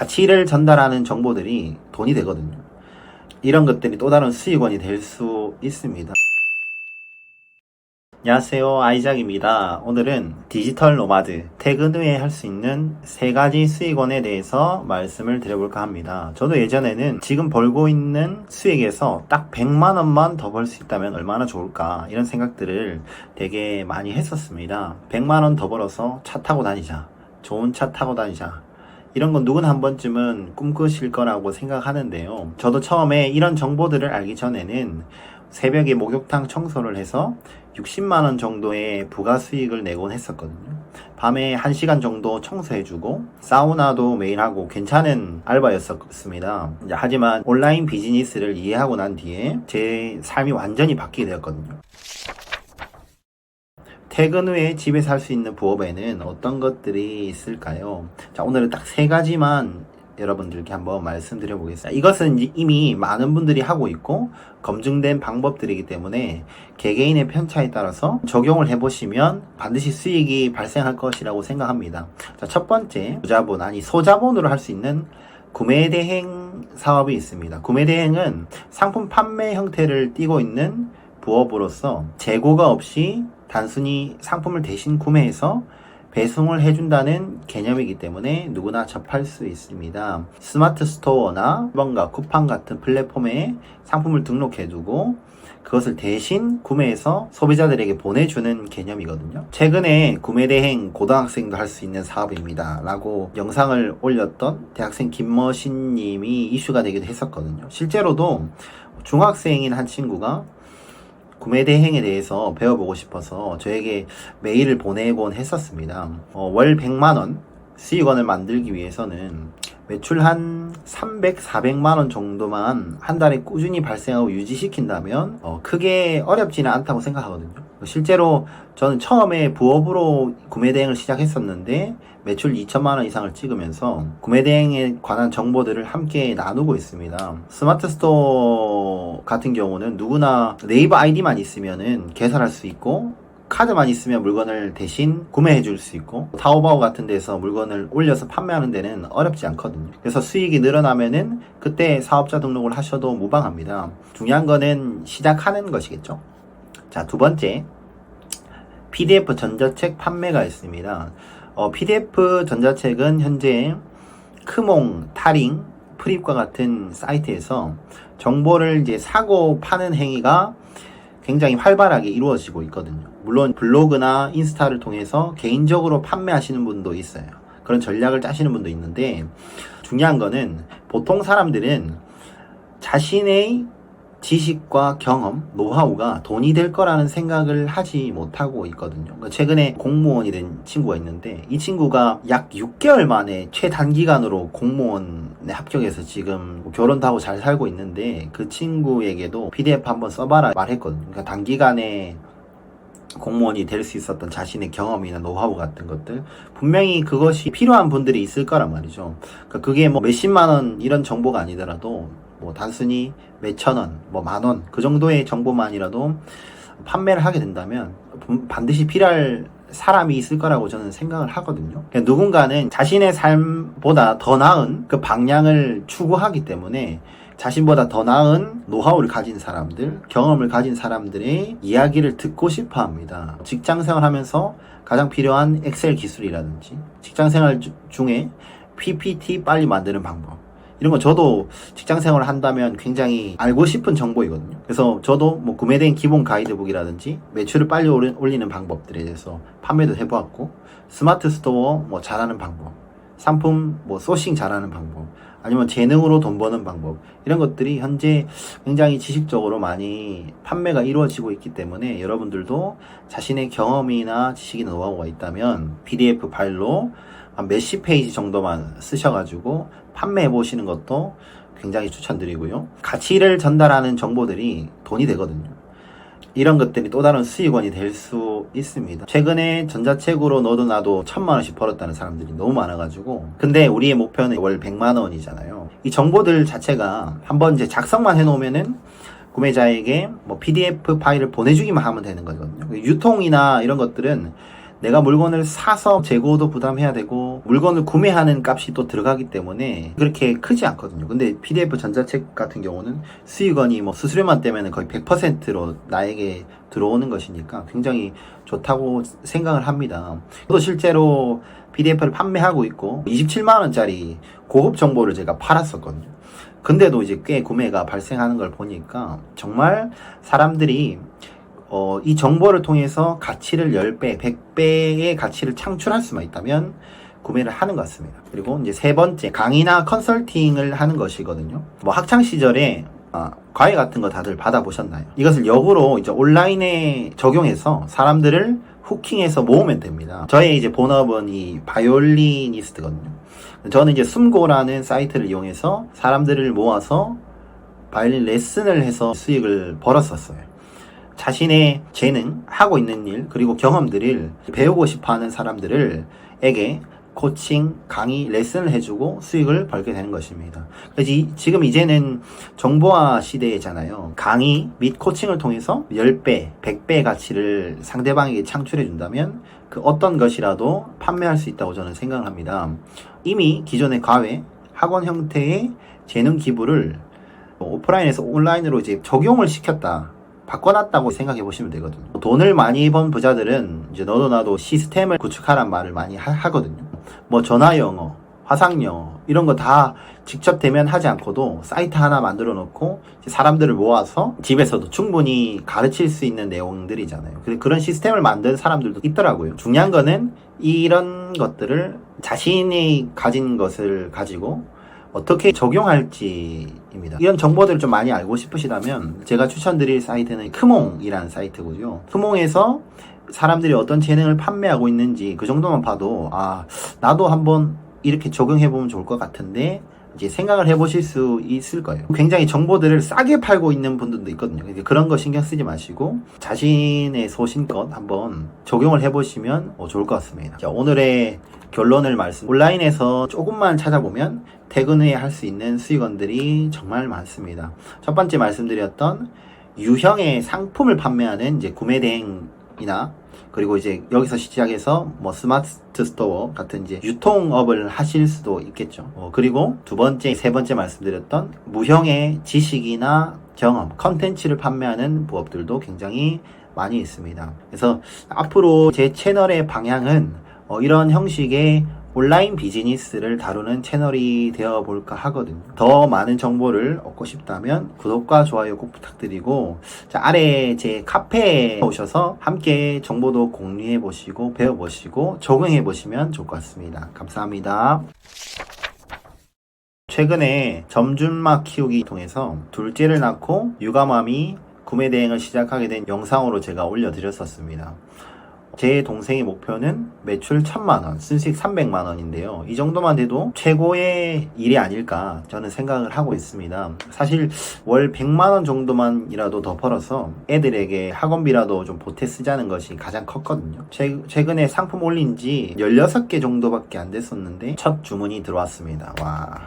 가치를 전달하는 정보들이 돈이 되거든요. 이런 것들이 또 다른 수익원이 될 수 있습니다. 안녕하세요. 아이작입니다. 오늘은 디지털 노마드, 퇴근 후에 할 수 있는 세 가지 수익원에 대해서 말씀을 드려볼까 합니다. 저도 예전에는 지금 벌고 있는 수익에서 딱 100만원만 더 벌 수 있다면 얼마나 좋을까, 이런 생각들을 되게 많이 했었습니다. 100만원 더 벌어서 차 타고 다니자. 좋은 차 타고 다니자. 이런 건 누구나 한 번쯤은 꿈꾸실 거라고 생각하는데요. 저도 처음에 이런 정보들을 알기 전에는 새벽에 목욕탕 청소를 해서 60만원 정도의 부가 수익을 내곤 했었거든요. 밤에 1시간 정도 청소해주고 사우나도 매일 하고 괜찮은 알바였었습니다. 하지만 온라인 비즈니스를 이해하고 난 뒤에 제 삶이 완전히 바뀌게 되었거든요. 퇴근 후에 집에서 할 수 있는 부업에는 어떤 것들이 있을까요? 자, 오늘은 딱 세 가지만 여러분들께 한번 말씀드려 보겠습니다. 이것은 이미 많은 분들이 하고 있고 검증된 방법들이기 때문에 개개인의 편차에 따라서 적용을 해보시면 반드시 수익이 발생할 것이라고 생각합니다. 자, 첫 번째, 부자본, 아니 소자본으로 할 수 있는 구매 대행 사업이 있습니다. 구매 대행은 상품 판매 형태를 띠고 있는 부업으로서 재고가 없이 단순히 상품을 대신 구매해서 배송을 해준다는 개념이기 때문에 누구나 접할 수 있습니다. 스마트 스토어나 뭔가 쿠팡 같은 플랫폼에 상품을 등록해두고 그것을 대신 구매해서 소비자들에게 보내주는 개념이거든요. 최근에 구매 대행 고등학생도 할 수 있는 사업입니다. 라고 영상을 올렸던 대학생 김머신 님이 이슈가 되기도 했었거든요. 실제로도 중학생인 한 친구가 구매 대행에 대해서 배워보고 싶어서 저에게 메일을 보내곤 했었습니다. 어, 월 100만원 수익원을 만들기 위해서는 매출 한 300, 400만 원 정도만 한 달에 꾸준히 발생하고 유지시킨다면 어, 크게 어렵지는 않다고 생각하거든요. 실제로 저는 처음에 부업으로 구매 대행을 시작했었는데 매출 2천만 원 이상을 찍으면서 구매 대행에 관한 정보들을 함께 나누고 있습니다. 스마트 스토어 같은 경우는 누구나 네이버 아이디만 있으면은 개설할 수 있고 카드만 있으면 물건을 대신 구매해 줄 수 있고 타오바오 같은 데서 물건을 올려서 판매하는 데는 어렵지 않거든요. 그래서 수익이 늘어나면은 그때 사업자 등록을 하셔도 무방합니다. 중요한 거는 시작하는 것이겠죠. 자, 두 번째. PDF 전자책 판매가 있습니다. 어, PDF 전자책은 현재 크몽, 타링, 프립과 같은 사이트에서 정보를 이제 사고 파는 행위가 굉장히 활발하게 이루어지고 있거든요. 물론 블로그나 인스타를 통해서 개인적으로 판매하시는 분도 있어요. 그런 전략을 짜시는 분도 있는데 중요한 거는 보통 사람들은 자신의 지식과 경험, 노하우가 돈이 될 거라는 생각을 하지 못하고 있거든요. 그러니까 최근에 공무원이 된 친구가 있는데 이 친구가 약 6개월 만에 최단기간으로 공무원에 합격해서 지금 뭐 결혼도 하고 잘 살고 있는데 그 친구에게도 PDF 한번 써봐라 말했거든요. 그러니까 단기간에 공무원이 될 수 있었던 자신의 경험이나 노하우 같은 것들 분명히 그것이 필요한 분들이 있을 거란 말이죠. 그러니까 그게 뭐 몇십만 원 이런 정보가 아니더라도 뭐 단순히 몇천 원, 뭐 만 원 그 정도의 정보만이라도 판매를 하게 된다면 반드시 필요할 사람이 있을 거라고 저는 생각을 하거든요. 그러니까 누군가는 자신의 삶보다 더 나은 그 방향을 추구하기 때문에 자신보다 더 나은 노하우를 가진 사람들, 경험을 가진 사람들의 이야기를 듣고 싶어 합니다. 직장 생활 하면서 가장 필요한 엑셀 기술이라든지, 직장 생활 주- 중에 PPT 빨리 만드는 방법. 이런 거 저도 직장 생활을 한다면 굉장히 알고 싶은 정보이거든요. 그래서 저도 뭐 구매된 기본 가이드북이라든지 매출을 빨리 올리- 올리는 방법들에 대해서 판매도 해보았고, 스마트 스토어 뭐 잘하는 방법, 상품 뭐 소싱 잘하는 방법, 아니면 재능으로 돈 버는 방법 이런 것들이 현재 굉장히 지식적으로 많이 판매가 이루어지고 있기 때문에 여러분들도 자신의 경험이나 지식이나 노하우가 있다면 PDF 파일로 한 몇십 페이지 정도만 쓰셔가지고 판매해 보시는 것도 굉장히 추천드리고요. 가치를 전달하는 정보들이 돈이 되거든요. 이런 것들이 또 다른 수익원이 될 수 있습니다. 최근에 전자책으로 너도 나도 천만 원씩 벌었다는 사람들이 너무 많아가지고 근데 우리의 목표는 월 100만 원이잖아요. 이 정보들 자체가 한번 이제 작성만 해놓으면은 구매자에게 뭐 PDF 파일을 보내주기만 하면 되는 거거든요. 유통이나 이런 것들은 내가 물건을 사서 재고도 부담해야 되고 물건을 구매하는 값이 또 들어가기 때문에 그렇게 크지 않거든요. 근데 PDF 전자책 같은 경우는 수익원이 뭐 수수료만 떼면 거의 100%로 나에게 들어오는 것이니까 굉장히 좋다고 생각을 합니다. 저도 실제로 PDF를 판매하고 있고 27만 원짜리 고급 정보를 제가 팔았었거든요. 근데도 이제 꽤 구매가 발생하는 걸 보니까 정말 사람들이 어, 이 정보를 통해서 가치를 10배, 100배의 가치를 창출할 수만 있다면 구매를 하는 것 같습니다. 그리고 이제 세 번째, 강의나 컨설팅을 하는 것이거든요. 뭐 학창 시절에 아, 과외 같은 거 다들 받아보셨나요? 이것을 역으로 이제 온라인에 적용해서 사람들을 후킹해서 모으면 됩니다. 저의 이제 본업은 이 바이올리니스트거든요. 저는 이제 숨고라는 사이트를 이용해서 사람들을 모아서 바이올린 레슨을 해서 수익을 벌었었어요. 자신의 재능, 하고 있는 일, 그리고 경험들을 배우고 싶어 하는 사람들을 에게 코칭, 강의, 레슨을 해주고 수익을 벌게 되는 것입니다. 그래서 이- 지금 이제는 정보화 시대잖아요. 강의 및 코칭을 통해서 10배, 100배의 가치를 상대방에게 창출해 준다면 그 어떤 것이라도 판매할 수 있다고 저는 생각을 합니다. 이미 기존의 과외, 학원 형태의 재능 기부를 뭐 오프라인에서 온라인으로 이제 적용을 시켰다. 바꿔놨다고 생각해 보시면 되거든요. 돈을 많이 번 부자들은 이제 너도 나도 시스템을 구축하란 말을 많이 하, 거든요뭐 전화 영어, 화상 영어 이런 거 다 직접 대면하지 않고도 사이트 하나 만들어 놓고 사람들을 모아서 집에서도 충분히 가르칠 수 있는 내용들이잖아요. 그런 시스템을 만든 사람들도 있더라고요. 중요한 거는 이런 것들을 자신이 가진 것을 가지고 어떻게 적용할지입니다. 이런 정보들을 좀 많이 알고 싶으시다면 제가 추천드릴 사이트는 크몽이라는 사이트고요. 크몽에서 사람들이 어떤 재능을 판매하고 있는지 그 정도만 봐도 아 나도 한번 이렇게 적용해 보면 좋을 것 같은데 이제 생각을 해보실 수 있을 거예요. 굉장히 정보들을 싸게 팔고 있는 분들도 있거든요. 그런 거 신경 쓰지 마시고 자신의 소신껏 한번 적용을 해보시면 어, 좋을 것 같습니다. 자, 오늘의 결론을 말씀. 온라인에서 조금만 찾아보면 퇴근 후에 할 수 있는 수익원들이 정말 많습니다. 첫 번째 말씀드렸던 유형의 상품을 판매하는 이제 구매 대행이나 그리고 이제 여기서 시작해서 뭐 스마트 스토어 같은 이제 유통업을 하실 수도 있겠죠. 어, 그리고 두 번째, 세 번째 말씀드렸던 무형의 지식이나 경험, 컨텐츠를 판매하는 부업들도 굉장히 많이 있습니다. 그래서 앞으로 제 채널의 방향은 어, 이런 형식의 온라인 비즈니스를 다루는 채널이 되어 볼까 하거든요. 더 많은 정보를 얻고 싶다면 구독과 좋아요 꼭 부탁드리고 자, 아래 제 카페에 오셔서 함께 정보도 공유해 보시고 배워 보시고 적용해 보시면 좋을 것 같습니다. 감사합니다. 최근에 점준막 키우기 통해서 둘째를 낳고 육아맘이 구매 대행을 시작하게 된 영상으로 제가 올려드렸었습니다. 제 동생의 목표는 매출 1000만 원, 순수익 300만 원인데요. 이 정도만 돼도 최고의 일이 아닐까 저는 생각을 하고 있습니다. 사실 월 100만 원 정도만이라도 더 벌어서 애들에게 학원비라도 좀 보태 쓰자는 것이 가장 컸거든요. 최, 최근에 상품 올린 지 16개 정도밖에 안 됐었는데 첫 주문이 들어왔습니다. 와,